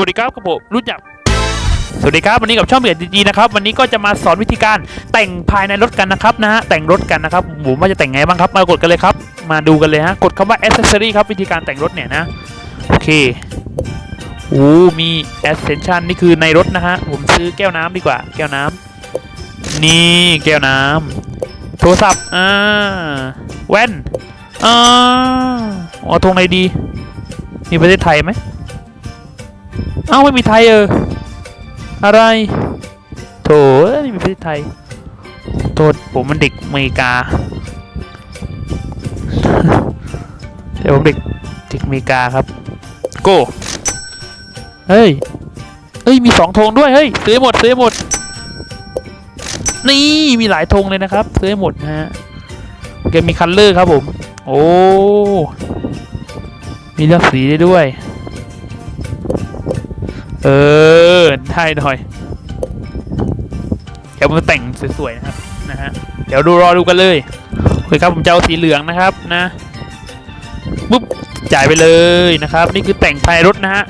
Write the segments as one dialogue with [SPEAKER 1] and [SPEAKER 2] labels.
[SPEAKER 1] วัสดีครับครับผมรู้จักสวัสดีครับวันนี้กับช่องเบียดจีนะครับวันนี้ก็จะมาสอนวิธีการแต่งภายในรถกันนะครับนะฮะแต่งรถกันนะครับผมว่าจะแต่งไงบ้างครับมากดกันเลยครับ มาดูกันเลยฮะกดคำว่า accessory ครับวิธีการแต่งรถเนี่ยนะโอเคโอ้มี ascension นี่คือในรถนะฮะผมซื้อแก้วน้ำดีกว่า แก้วน้ำนี่แก้วน้ำโทรศัพท์อ่าแว่นอ่าอ๋อตรงไหนดีมีประเทศไทยไหม เอ้าไม่มีไทยเออ อะไร โถเอ้ยนี่มีประเทศไทย โทษผมมันเด็กอเมริกาใช่ผมเด็กเด็กอเมริกาครับ โก้เฮ้ย เฮ้ย มีสองธงด้วย เฮ้ย ซื้อหมด ซื้อหมด นี่ มีหลายธงเลยนะครับ ซื้อหมดนะฮะแกมีคัลเลอร์ครับผม โอ้ มีเลือกสีได้ด้วย เออได้หน่อย เดี๋ยวมาแต่งสวยๆนะครับนะฮะเดี๋ยวดูรอดูกันเลยโอเคครับผมจะเอาสีเหลืองนะครับนะปุ๊บจ่ายไปเลยนะครับ นี่คือแต่งภายในรถนะฮะ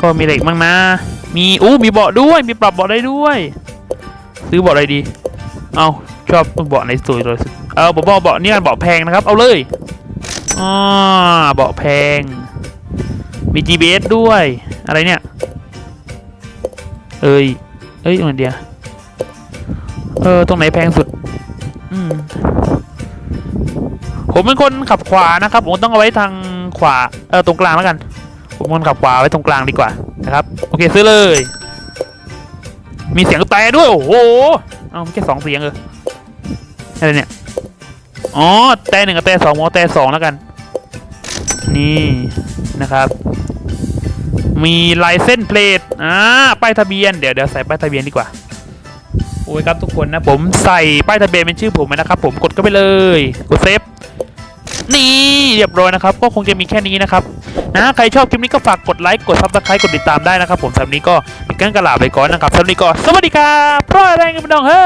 [SPEAKER 1] ก็มีเหล็กบ้างนะ มีอู้มีเบาะด้วยมีปรับเบาะได้ด้วย ซื้อเบาะอะไรดี เอาชอบเบาะไหนสวยเลยเอาเบาะเบาะนี่กันเบาะแพงนะครับ เอาเลยอ่าเบาะแพงมี GPS ด้วย อะไรเนี่ย เอ้ย เอ้ยมันเดียวเออ ตรงไหนแพงสุด อืม ผมเป็นคนขับขวานะครับ ผมต้องเอาไว้ทางขวา เออ ตรงกลางแล้วกัน ผมคนขับขวาไว้ตรงกลางดีกว่านะครับ โอเคซื้อเลย มีเสียงแต่ด้วย โอ้โห เอาแค่สองเสียงเอออะไรเนี่ย อ๋อ แต่หนึ่งกับแต่สองมอแต่สองแล้วกัน นี่นะครับ มีลายเส้นเพลทอ่าป้ายทะเบียนเดี๋ยวเดี๋ยวใส่ป้ายทะเบียนดีกว่าโอ้ยครับทุกคนนะผมใส่ป้ายทะเบียนเป็นชื่อผมนะครับผมกดก็ไปเลยกดเซฟนี่เรียบร้อยนะครับ ก็คงจะมีแค่นี้นะครับนะใครชอบคลิปนี้ก็ฝากกดไลค์กดซับสไครต์กดติดตามได้นะครับ ผมสำหรับนี้ก็มีกันกระลาไปก่อนนะครับสำหรับนี้ก็สวัสดีครับพราะอะไรกันพี่น้องเฮ้